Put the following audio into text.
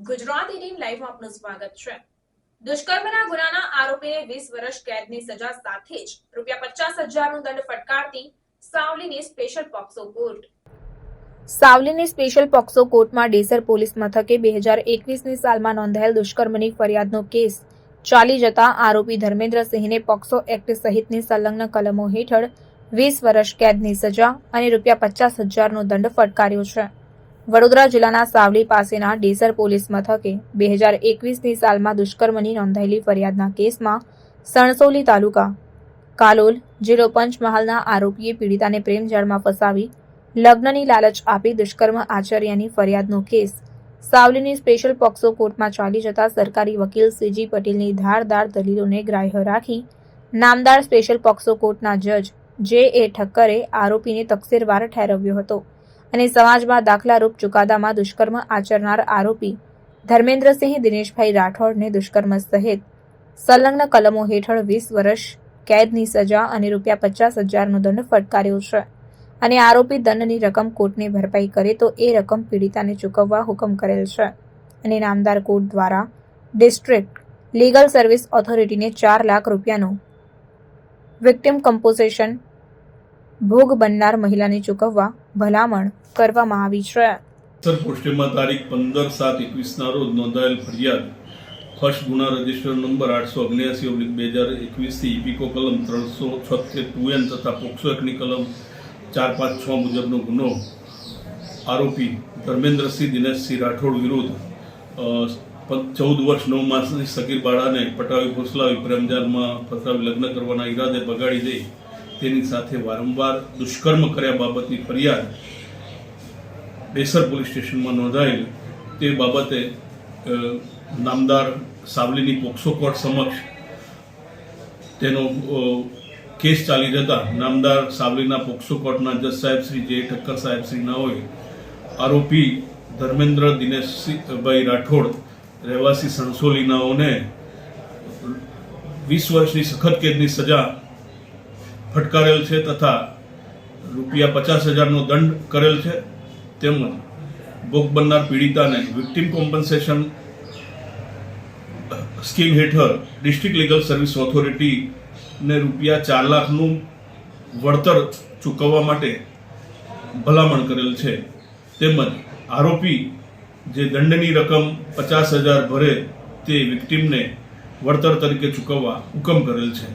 Eighteen લાઈવમાં આપનું સ્વાગત છે. દુષ્કર્મના ગુનાના આરોપીને વીસ વર્ષ કેદની સજા સાથે જ રૂપિયા પચાસ હજારનો દંડ ફટકારતી સાવલીની સ્પેશિયલ પોક્સો કોર્ટ. સાવલીની સ્પેશિયલ પોક્સો કોર્ટમાં ડેસર પોલીસ મથકે બે હજાર એકવીસની સાલમાં નોંધાયેલ દુષ્કર્મની ફરિયાદનો કેસ. ચાલી જતા આરોપી ધર્મેન્દ્રસિંહને પોક્સો એક્ટ સહિતની સંલગ્ન કલમો હેઠળ વીસ વર્ષ કેદની સજા અને રૂપિયા પચાસ હજારનો દંડ ફટકાર્યો છે. વડોદરા જિલ્લાના સાવલી પાસેના ડેસર પોલીસ મથકે બે હજાર એકવીસની સાલમાં દુષ્કર્મની નોંધાયેલી ફરિયાદના કેસમાં સણસોલી તાલુકા કાલોલ જિલ્લો પંચમહાલના આરોપીએ પીડિતાને પ્રેમજાળમાં ફસાવી લગ્નની લાલચ આપી દુષ્કર્મ આચર્યાની ફરિયાદનો કેસ. સાવલીની સ્પેશિયલ પોક્સો કોર્ટમાં ચાલી જતા સરકારી વકીલ સીજી પટેલની ધારદાર દલીલોને ગ્રાહ્ય રાખી નામદાર સ્પેશિયલ પોક્સો કોર્ટના જજ જે એ ઠક્કરે આરોપીને તકસીરવાર ઠેરવ્યો હતો. અને સમાજમાં દાખલારૂપ ચુકાદામાં દુષ્કર્મ આચરનાર આરોપી ધર્મેન્દ્રસિંહ દિનેશભાઈ રાઠોડને દુષ્કર્મ સહિત સંલગ્ન કલમો હેઠળ વીસ વર્ષ કેદની સજા અને રૂપિયા પચાસ હજારનો દંડ ફટકાર્યો છે. અને આરોપી દંડની રકમ કોર્ટને ભરપાઈ કરે તો એ રકમ પીડિતાને ચૂકવવા હુકમ કરેલ છે. અને નામદાર કોર્ટ દ્વારા ડિસ્ટ્રિક્ટ લીગલ સર્વિસ ઓથોરિટીને ચાર લાખ રૂપિયાનું વિક્ટિમ કમ્પોઝિશન ભોગ બનનાર મહિલાને ચૂકવવા, ભલામણ કરવામાં આવી છે. સર પોસ્ટેમાં તારીખ પંદર સાત એકવીસના રોજ નોંધાયેલ ફરિયાદ. ફર્સ્ટ ગુના રજિસ્ટર નંબર આઠસો અગ્યાસી ઓબ્લિક બે હજાર એકવીસથી ઇપિકો કલમ ત્રણસો છોતેર ટુ એન તથા પોક્સો એક્ટની કલમ ચાર પાંચ છ મુજબનો ગુનો. આરોપી ધર્મેન્દ્રસિંહ દિનેશસિંહ રાઠોડ વિરુદ્ધ ચૌદ વર્ષ નવ માસની સગીર બાળાને પટાવી ફોસલાવી પ્રેમજાનમાં ફસાવી લગ્ન કરવાના ઈરાદે બગાડી દઈ તેની સાથે વારંવાર દુષ્કર્મ કર્યા બાબતની ફરિયાદ બેસર પોલીસ સ્ટેશનમાં નોંધાયેલ. તે બાબતે નામદાર સાવલીની પોક્સો કોર્ટ સમક્ષ તેનો કેસ ચાલી જતા નામદાર સાવલીના પોક્સો કોર્ટના જજ સાહેબ શ્રી જે ઠક્કર સાહેબ શ્રી ના હોય આરોપી ધર્મેન્દ્ર દિનેશભાઈ રાઠોડ, રહેવાસી સણસોલીનાઓને વીસ વર્ષની સખત કેદની સજા ફટકારેલ છે તથા રૂપિયા પચાસ હજારનો દંડ કરેલ છે. તેમજ ભોગ બનનાર પીડિતાને વિક્ટિમ કોમ્પન્સેશન સ્કીમ હેઠળ ડિસ્ટ્રિક્ટ લીગલ સર્વિસ ઓથોરિટીને રૂપિયા ચાર લાખનું વળતર ચૂકવવા માટે ભલામણ કરેલ છે. તેમજ આરોપી જે દંડની રકમ પચાસ હજાર ભરે તે વિક્ટિમને વળતર તરીકે ચૂકવવા હુકમ કરેલ છે.